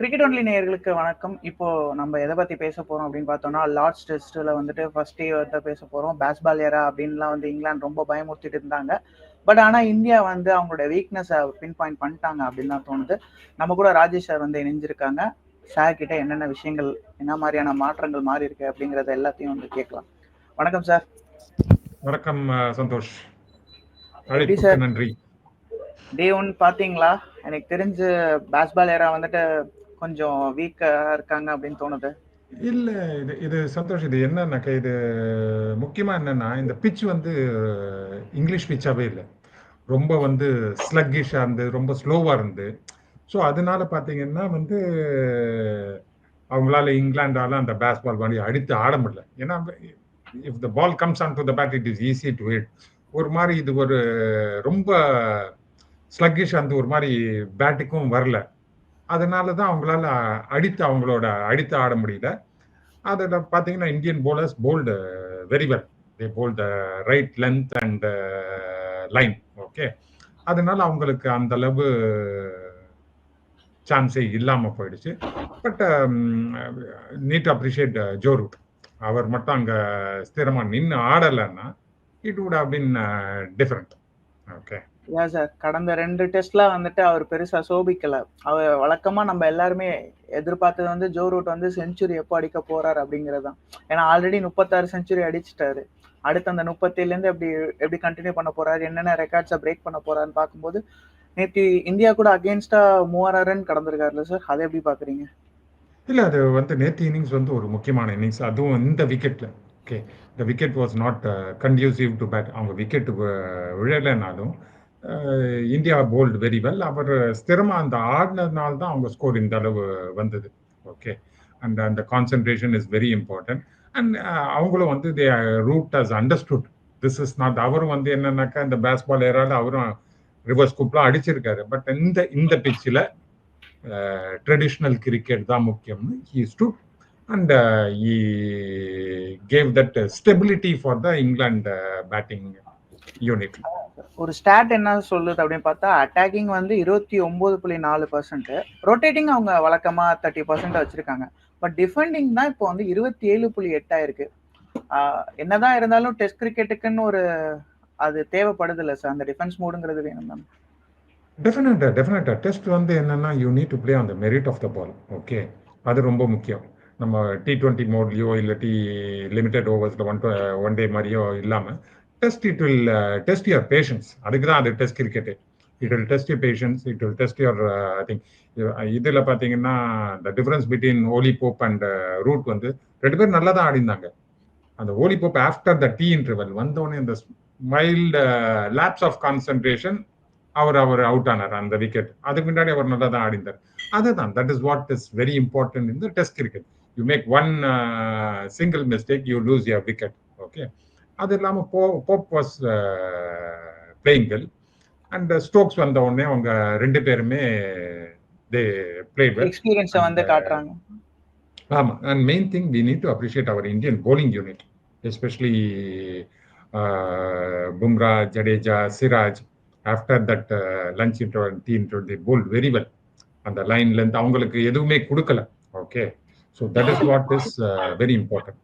Cricket only நேயர்களுக்கு வணக்கம். இப்போ நம்ம எதை பத்தி பேச போறோம் அப்படின்னு பார்த்தோம்னா லார்ட்ஸ் டெஸ்ட்ல வந்துட்டு ஃபர்ஸ்ட் டே வந்து பேச போறோம். பேஸ்பால் ஏரா அப்படின்லாம் வந்து இங்கிலாந்து ரொம்ப பயமுறுத்திட்டு இருந்தாங்க. பட் ஆனா இந்தியா வந்து அவங்களோட வீக்னஸை பின் பாயிண்ட் பண்ணிட்டாங்க அப்படின்னு தான் தோணுது. நம்ம கூட ராஜேஷ் சார் வந்து இணைஞ்சிருக்காங்க. சார் கிட்ட என்னென்ன விஷயங்கள் என்ன மாதிரியான மாற்றங்கள் மாறி இருக்கு அப்படிங்கறத எல்லாத்தையும் வந்து கேட்கலாம். வணக்கம் சார் வணக்கம் சந்தோஷ்? நன்றி. டே ஒன் பாத்தீங்களா எனக்கு தெரிஞ்சு பேஸ்பால் ஏரா வந்துட்டு கொஞ்சம் வீக்கா இருக்காங்க அப்படின்னு தோணுது. இல்ல இது இது சந்தோஷ் இது என்னன்னாக்கா இது முக்கியமா என்னன்னா இந்த பிச் வந்து இங்கிலீஷ் பிச்சாவே இல்லை. ரொம்ப வந்து ஸ்லக்கிஷாக இருந்து ரொம்ப ஸ்லோவாக இருந்து. ஸோ அதனால பார்த்தீங்கன்னா வந்து அவங்களால இங்கிலாண்டால அந்த பேஸ்பால் மாதிரி அடித்து ஆட முடியல. ஏன்னா if the ball comes on to the bat it is easy to hit ஒரு மாதிரி இது ஒரு ரொம்ப ஸ்லக்கிஷ் அந்த ஒரு மாதிரி பேட்டுக்கும் வரல. அதனால தான் அவங்களால அடித்து அவங்களோட அடித்து ஆட முடியல. அதில் பார்த்தீங்கன்னா Indian bowlers bowled very well they bowled the right length and line okay அதனால அவங்களுக்கு அந்த அளவு சான்ஸே இல்லாமல் போயிடுச்சு. But need appreciate Joe Root அவர் மட்டும் அங்கே ஸ்திரமாக நின்று ஆடலைன்னா it would have been different okay ஏன் சார் கடந்த ரெண்டு டெஸ்ட்ல வந்துட்டு அவர் பெருசா சோபிக்கல. அவர் வழக்கமா நம்ம எல்லாருமே எதிர்பார்த்தது வந்து ஜோ ரூட் வந்து செஞ்சுரி எப்போ அடிக்க போறாரு அப்படிங்கிறது தான் ஏன்னா ஆல்ரெடி முப்பத்தாறு செஞ்சுரி அடிச்சிட்டாரு. அடுத்து அந்த முப்பத்திலேருந்து இருந்து எப்படி எப்படி கண்டினியூ பண்ண போறாரு என்னென்ன ரெக்கார்ட்ஸை பிரேக் பண்ண போறாருன்னு பார்க்கும்போது நேற்று இந்தியா கூட அகேன்ஸ்டா மூவாயிரம் ரன் கடந்திருக்காருல்ல சார் அதை எப்படி பாக்குறீங்க இல்ல அது வந்து நேற்று இன்னிங்ஸ் வந்து ஒரு முக்கியமான இன்னிங்ஸ் அதுவும் இந்த விக்கெட்ல ஓகே இந்த wicket was not conducive to bat அவங்க விக்கெட் விழலைனாலும் இந்தியா போல்டு வெரி வெல் அவர் ஸ்திரமாக அந்த ஆடினதுனால தான் அவங்க ஸ்கோர் இந்த அளவு வந்தது. ஓகே அண்ட் அந்த concentration is very important and அவங்களும் வந்து they Root as understood this is not அவரும் வந்து என்னன்னாக்கா இந்த பேஸ்பால் ஏறால அவரும் ரிவர்ஸ் குப்லாம் அடிச்சிருக்காரு. பட் இந்த இந்த பிச்சில் ட்ரெடிஷ்னல் கிரிக்கெட் தான் முக்கியம்னு he stood and he gave that stability for the England batting unit ஒரு ஸ்டாட் என்ன சொல்லுது அப்படின்னு பார்த்தா அட்டாக்கிங் வந்து இருபத்தி ஒன்பது புள்ளி நாலு பர்சன்ட் ரொட்டேட்டிங் அவங்க வழக்கமா தேர்ட்டி பர்சன்ட் வச்சிருக்காங்க. பட் டிஃபெண்டிங் தான் இப்போ வந்து இருபத்தி ஏழு புள்ளி எட்டாயிருக்கு. ஆஹ் என்னதான் இருந்தாலும் டெஸ்ட் கிரிக்கெட்டுக்குன்னு ஒரு அது தேவைப்படுது இல்லை சார் அந்த டிஃபென்ஸ் மூடுங்கிறது வேணும் தான் டெஃபினட்டா டெஃபினட்டா டெஸ்ட் வந்து என்னன்னா you need to play on the merit of the ball okay அது ரொம்ப முக்கியம். நம்ம டி டுவெண்ட்டி மோட்லையோ இல்லாட்டி லிமிடெட் ஓவர்ஸில் ஒன் ஒன் டே மாதிரியோ இல்லாமல் test it will test your patience அதுக்கு தான் அது test cricket it will test your patience it will test your I think இதில் பார்த்தீங்கன்னா the difference between Ollie Pope and Root வந்து ரெண்டு பேரும் நல்லா தான் ஆடிந்தாங்க. அந்த Ollie Pope after the tea interval வந்தோடனே இந்த மைல்டு லேப்ஸ் ஆஃப் கான்சன்ட்ரேஷன் அவர் அவர் அவுட் ஆனார் அந்த விக்கெட் அதுக்கு முன்னாடி அவர் நல்லா தான் ஆடிந்தார். அதுதான் that is what is very important in the test cricket you make one single mistake you lose your wicket okay அது இல்லாமல் போ Pope was playing well and Stokes வந்த உடனே அவங்க ரெண்டு பேருமே தே பிளே வெல் எக்ஸ்பீரியன்ஸை வந்து காட்டுறாங்க. ஆமா. And main thing we need to appreciate our Indian bowling unit especially Bumrah Jadeja Siraj after that lunch interval tea interval the bowled very well அந்த லைன்ல இருந்து அவங்களுக்கு எதுவுமே கொடுக்கல. Okay so that is what is very important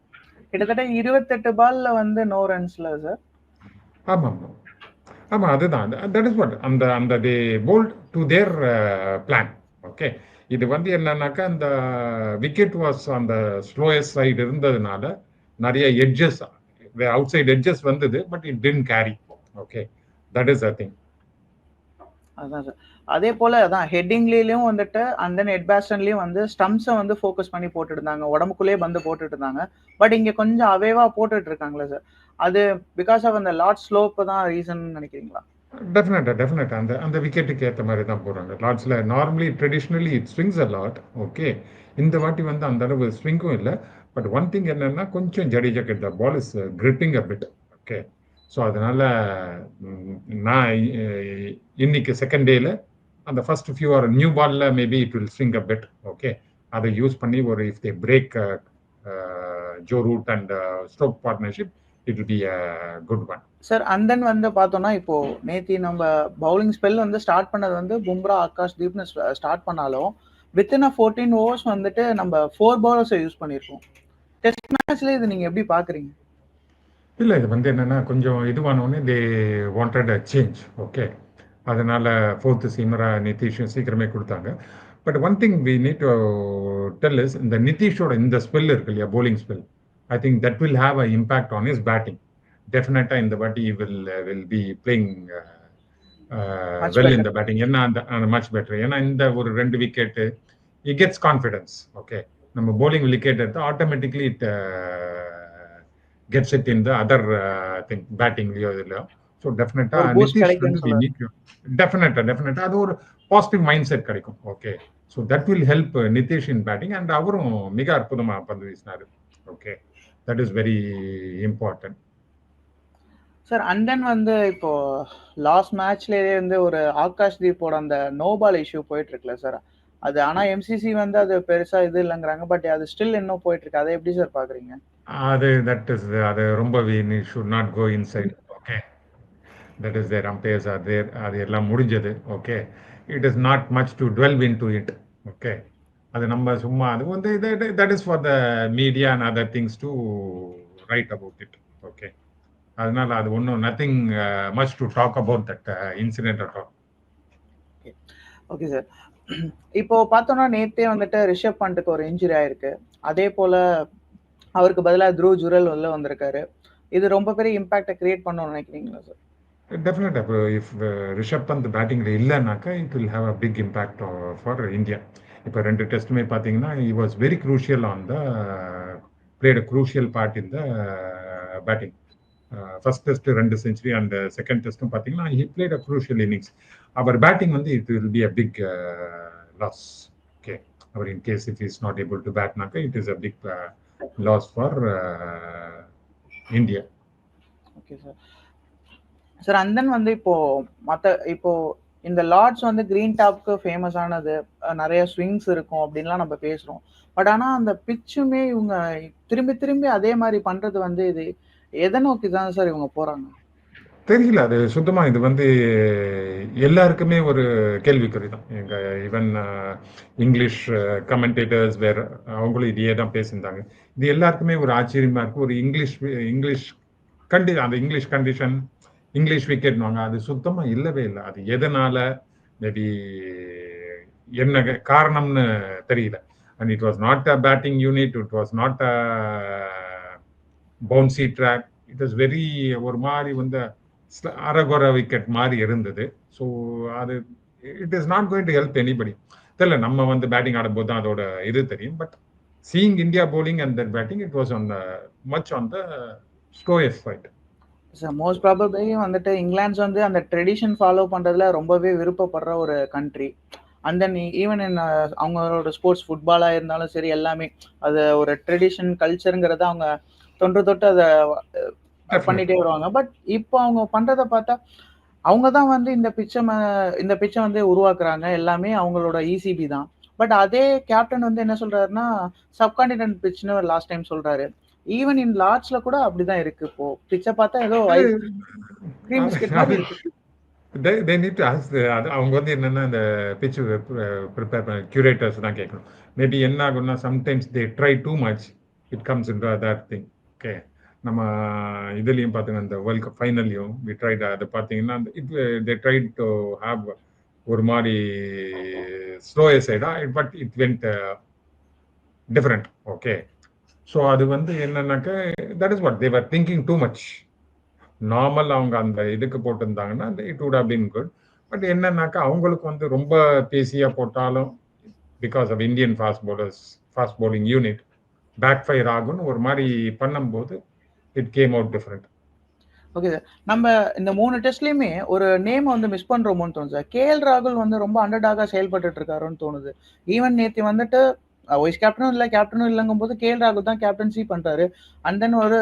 கிட்டத்தட்ட இருபத்தெட்டு பால்ல வந்து நோ ரன்ஸ்ல சார் ஆமாம் ஆமாம். ஆமாம் அதுதான். தட் இஸ் வாட் அந்த அந்த they bold to their plan okay இது வந்து என்னன்னாக்கா அந்த விக்கெட் வாஸ் அந்த ஸ்லோயஸ்ட் சைடு இருந்ததுனால நிறைய எட்ஜஸ் அவுட் சைடு எட்ஜஸ் வந்தது but it tend carry okay that is a thing அதான் சார் அதே போல அதான் ஹெட்டிங்லேயும் வந்துட்டு அண்ட் தென் ஹெட்பேஸ்டன்லயும் வந்து ஸ்டம்ப்ஸை வந்து ஃபோக்கஸ் பண்ணி போட்டுட்டு இருந்தாங்க உடம்புக்குள்ளேயே வந்து போட்டுட்டு இருந்தாங்க பட் இங்க கொஞ்சம் அவேவா போட்டுட்டு இருக்காங்களே சார் அது பிகாஸ் ஆஃப் அந்த லார்ட் ஸ்லோப் தான் ரீசன் நினைக்கிறீங்களா? டெஃபினட்டா டெஃபினட்டா அந்த அந்த விக்கெட்டுக்கு ஏற்ற மாதிரி தான் போடுறாங்க. லார்ட்ஸில் normally traditionally it swings a lot okay இந்த வாட்டி வந்து அந்த அளவு ஸ்விங்கும் இல்லை. பட் ஒன் திங் என்னன்னா கொஞ்சம் ஜடேஜா கிட்ட ball is gripping a bit okay so அதனால நான் இன்னைக்கு செகண்ட் டேல அந்த ஃபர்ஸ்ட் ஃபியூ ஆர் நியூ பால்ல maybe it will swing a bit okay அதை யூஸ் பண்ணி ஒரு if they break Joe Root and Stokes partnership it be a good one sir and then வந்து பார்த்தோம்னா இப்போ நேத்தி நம்ம பவுலிங் ஸ்பெல் வந்து ஸ்டார்ட் பண்ணது வந்து பும்ரா ஆகாஷ் தீப்னு ஸ்டார்ட் பண்ணாலும் வித்தின் அ ஃபோர்டீன் ஓவர்ஸ் வந்துட்டு நம்ம ஃபோர் பவுலர்ஸை யூஸ் பண்ணியிருக்கோம் டெஸ்ட் மேட்ச்ல இது நீங்க எப்படி பாக்குறீங்க? இல்லை இது வந்து என்னென்னா கொஞ்சம் இதுவானோடனே they wanted a change okay அதனால் ஃபோர்த்து சீமராக நிதிஷும் சீக்கிரமே கொடுத்தாங்க. But one thing we need to tell is இந்த நிதிஷோட இந்த ஸ்பெல் இருக்கு இல்லையா bowling spell I think that will have a impact on is batting டெஃபினட்டாக இந்த வாட்டி will will be playing well இந்த பேட்டிங் என்ன அந்த அந்த மச் பெட்டர் ஏன்னா இந்த ஒரு ரெண்டு wicket it gets confidence okay நம்ம போலிங் விக்கெட் எடுத்து automatically it gets it in the other thing பேட்டிங்லயோ இதுலயோ. ஸோ டெஃபினட்டா டெஃபினட்டா டெஃபினட்டா அது ஒரு பாசிட்டிவ் மைண்ட் செட் கிடைக்கும் okay so that will help Nitish in batting and அவரும் மிக அற்புதமாக பந்து வீசினாரு. Okay that is very important sir and then வந்து இப்போ லாஸ்ட் மேட்ச்லேயே வந்து ஒரு ஆகாஷ் தீப்போட அந்த நோபால் இஷ்யூ போயிட்டு இருக்குல்ல சார் அது ஆனா எம்சிசி வந்து அது பெருசா இது இல்லைங்கிறாங்க பட் அது ஸ்டில் இன்னும் போயிட்டு இருக்கு அதை எப்படி சார் பாக்குறீங்க? அது தட் இஸ் அது ரொம்ப we should not go inside okay that is there umpires are there அது எல்லாம் முடிஞ்சது. Okay it is not much to dwell into it okay அது நம்ம சும்மா அது வந்து that is for the media and other things to write about it okay அதனால அது ஒன்றும் nothing much to talk about that incident at all okay sir இப்போ பார்த்தோம்னா நேத்தே வந்துட்டு ரிஷப் பண்ட்டுக்கு ஒரு இன்ஜுரி ஆயிருக்கு. அதே போல அவருக்கு பதிலாக த்ரூ ஜுரல் உள்ள வந்திருக்காரு. இது ரொம்ப பெரிய இம்பாக்டை கிரியேட் பண்ணணும்னு நினைக்கிறீங்களா சார் டெஃபினட்டாக இப்போ இஃப் ரிஷப் பந்த் பேட்டிங்கில் இல்லைனாக்கா it will have a big impact for India இப்போ ரெண்டு டெஸ்ட்டுமே பார்த்தீங்கன்னா he was very crucial on the played a crucial part in the batting first test ரெண்டு செஞ்சுரி அண்ட் செகண்ட் டெஸ்ட்டும் பார்த்தீங்கன்னா he played a crucial innings our batting வந்து it will be a big loss okay our in case it is not able to பேட்னாக்க it is a big loss for India okay sir sir and then வந்து இப்போ மற்ற இப்போ இந்த Lord's வந்து green டாப்க்கு famous ஆனது நிறைய swings இருக்கும் அப்படின்லாம் நம்ம பேசுறோம். பட் ஆனா அந்த பிச்சுமே இவங்க திரும்பி திரும்பி அதே மாதிரி பண்றது வந்து இது எதை நோக்கி தான் சார் இவங்க போறாங்க? தெரியல அது சுத்தமா இது வந்து எல்லாருக்குமே ஒரு கேள்விக்குறி தான். எங்க ஈவன் இங்கிலீஷ் கமெண்டேட்டர்ஸ் வேற அவங்களும் இதையே தான் பேசியிருந்தாங்க. இது எல்லாருக்குமே ஒரு ஆச்சரியமா இருக்கு. ஒரு இங்கிலீஷ் இங்கிலீஷ் கண்டி அந்த இங்கிலீஷ் கண்டிஷன் இங்கிலீஷ் விக்கெட்னுவாங்க அது சுத்தமா இல்லவே இல்லை. அது எதனால? மேபி என்ன காரணம்னு தெரியல. And it was not a batting unit it was not a bouncy track it is very ஒரு மாதிரி வந்து அரகுர விக்கெட் மாதிரி இருந்தது. ஸோ அது it is not going to help anybody தெரியல நம்ம வந்து பேட்டிங் ஆடும்போது தான் அதோட இது தெரியும். But seeing India bowling and that batting it was on the much on the slowest fight sir most probably வந்துட்டு இங்கிலாந்து வந்து அந்த ட்ரெடிஷன் ஃபாலோ பண்ணுறதுல ரொம்பவே விருப்பப்படுற ஒரு country and then even in அவங்களோட ஸ்போர்ட்ஸ் ஃபுட்பாலாக இருந்தாலும் சரி எல்லாமே அது ஒரு ட்ரெடிஷன் கல்ச்சருங்கிறத அவங்க தொன்று தொட்டு அதை பண்ணிட்டே வருவாங்க. பட் இப்போ அவங்க பண்றத பார்த்தா அவங்க தான் வந்து இந்த பிச்சை இந்த பிச்சை வந்து உருவாக்குறாங்க. எல்லாமே அவங்களோட இசிபி தான். பட் அதே கேப்டன் வந்து என்ன சொல்றாருன்னா சப்கான்டினென்ட் பிச்னு லாஸ்ட் டைம் சொல்றாரு. ஈவன் இன் லார்ட்ஸ்ல கூட அப்படிதான் இருக்கு இப்போ. பிச்சை பார்த்தா ஏதோ தே நீட் அது அவங்க வந்து என்னன்னா இந்த பிச்சு ப்ரிப்பேர் பண்ண கியூரேட்டர்ஸ் தான் கேட்கணும். மேபி என்ன ஆகும்னா sometimes they try too much it comes in that thing okay நம்ம இதுலேயும் பார்த்தீங்கன்னா இந்த வேர்ல்ட் கப் ஃபைனல்லையும் வி ட்ரைட் அது பார்த்தீங்கன்னா it they tried to have ஒரு மாதிரி ஸ்லோயர் சைடா but it went different okay so அது வந்து என்னன்னாக்க that is what they're thinking too much normal அவங்க அந்த இதுக்கு போட்டிருந்தாங்கன்னா it would have been good but என்னன்னாக்கா அவங்களுக்கு வந்து ரொம்ப பேசியாக போட்டாலும் because of Indian fast bowlers fast bowling unit backfire ஆகும்னு ஒரு மாதிரி பண்ணும்போது it came out different okay sir நம்ம இந்த மூணு டெஸ்ட்லயுமே ஒரு நேம் வந்து மிஸ் பண்றோமோன்னு தோணுது சார் கே எல் ராகுல் வந்து ரொம்ப அண்டர்டாகா செயல்பட்டு இருக்காருன்னு தோணுது. ஈவன் நேத்தி வந்துட்டு வைஸ் கேப்டனும் இல்லை கேப்டனும் இல்லைங்கும் போது கே எல் ராகுல் தான் கேப்டன்சி பண்றாரு. அண்ட் தென் ஒரு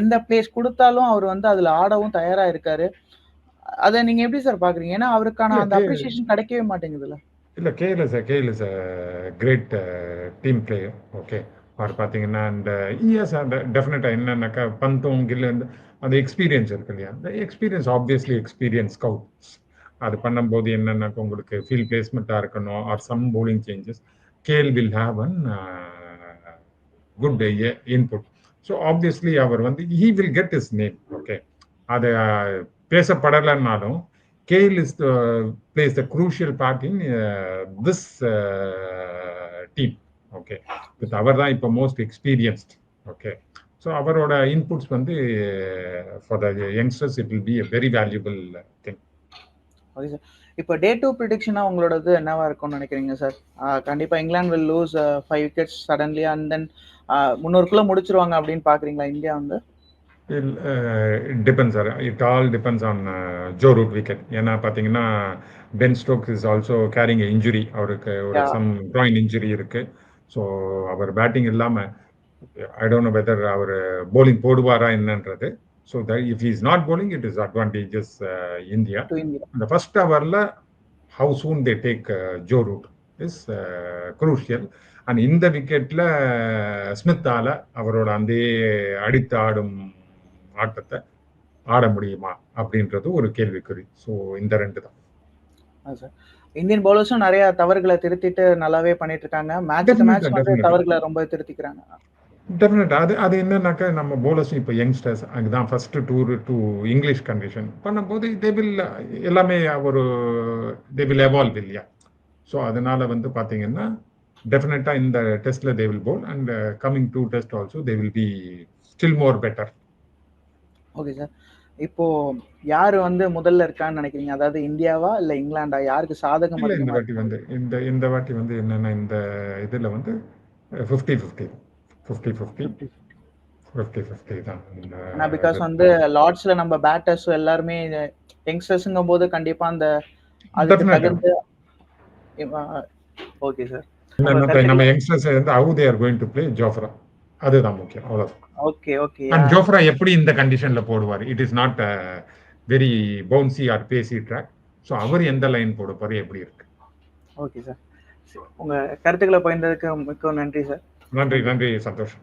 எந்த பிளேஸ் கொடுத்தாலும் அவர் வந்து அதுல ஆடவும் தயாரா இருக்காரு. அதை நீங்க எப்படி சார் பாக்குறீங்க? ஏன்னா அவருக்கான அந்த அப்ரிசியேஷன் கிடைக்கவே மாட்டேங்குதுல்ல. இல்ல K L is K L is great team player okay அவர் பார்த்தீங்கன்னா அந்த இஎஸ் அந்த டெஃபினட்டாக என்னன்னாக்கா பந்தும் கில்லு அந்த எக்ஸ்பீரியன்ஸ் இருக்கு இல்லையா? அந்த எக்ஸ்பீரியன்ஸ் ஆப்வியஸ்லி எக்ஸ்பீரியன்ஸ் ஸ்கவுட்ஸ் அது பண்ணும்போது என்னன்னாக்கா உங்களுக்கு ஃபீல்ட் பிளேஸ்மெண்ட்டாக இருக்கணும். Or some bowling changes K L will have an good input so obviously அவர் வந்து he will get is name okay அது uh, பேசப்படலைன்னாலும் K L is plays the crucial part in this team okay with அவர் தான் இப்போ most experienced okay so அவரோட inputs வந்து for the youngsters it will be a very valuable thing okay sir இப்போ day two ப்ரிடிக்ஷனா உங்களோடது என்னவா இருக்கும்னு நினைக்கிறீங்க sir கண்டிப்பா England will lose five wickets suddenly and then முன்னூறுக்குள்ள முடிச்சிருவாங்க அப்படின்னு பாக்குறீங்களா இந்தியா வந்து? Depends sir it all depends on Joe Root wicket ஏன்னா பார்த்தீங்கன்னா Ben Stokes is also carrying injury அவருக்கு ஒரு. சம் ட்ராயின் இன்ஜுரி இருக்கு. ஸோ அவர் பேட்டிங் இல்லாமல் ஐ டோன்ட் நோ வெதர் அவர் bowling போடுவாரா என்னன்றது. So the if is not bowling it is advantages India அந்த ஃபர்ஸ்ட் ஹவரில் how soon they take Joe Root is crucial and இந்த விக்கெட்டில் ஸ்மித்தால அவரோட அந்த அடித்து ஆடும் ஆட்டத்தை ஆட முடியுமா அப்படின்றது ஒரு கேள்விக்குறி. ஸோ இந்த ரெண்டு தான். சார். இந்தியன் பவுலர்ஸும் நிறைய தவறுகளை திருத்திட்டு நல்லாவே பண்ணிட்டு இருக்காங்க மேட்ச் மேட்ச். தவறுகளை ரொம்ப திருத்திக்கிறாங்க. டெஃபினட் அது அது என்னன்னாக்கா நம்ம போலர்ஸும் இப்போ யங்ஸ்டர்ஸ் அதுதான் first tour to English condition பண்ணும்போது தே வில் எல்லாமே ஒரு தே வில் எவால்வ் இல்லையா? ஸோ அதனால வந்து பார்த்தீங்கன்னா டெஃபினட்டாக இந்த டெஸ்ட்ல they will bowl and coming to test also they will be still more better okay sir இப்போ யாரு வந்து முதல்ல இருக்கான்னு நினைக்கிறீங்க? அதாவது இந்தியாவா இல்ல இங்கிலாண்டா? யாருக்கு சாதகம் இந்த வாட்டி வந்து இந்த இந்த வாட்டி வந்து என்னன்னா இந்த இதில் வந்து fifty fifty fifty fifty? Fifty fifty தான். பிகாஸ் வந்து லார்ட்ஸ்ல நம்ம பேட்டர்ஸ் எல்லாருமே யங்ஸ்டர்ஸ்ங்கும் போது கண்டிப்பா அந்த அதுக்கு. தகுந்த ஓகே சார் நம்ம யங்ஸ்டர்ஸ் வந்து how they are going to play Jofra அதுதான் முக்கியம் அவ்வளோதான் ஓகே ஓகே. அண்ட் ஜோஃப்ரா எப்படி இந்த கண்டிஷன்ல போடுவார்? It is not very bouncy or pacy track so அவர் எந்த லைன் போட எப்படி இருக்கு? Okay sir. உங்க கருத்துக்களை பகிர்ந்ததுக்கு மிக்க நன்றி சார். நன்றி நன்றி சந்தோஷம்.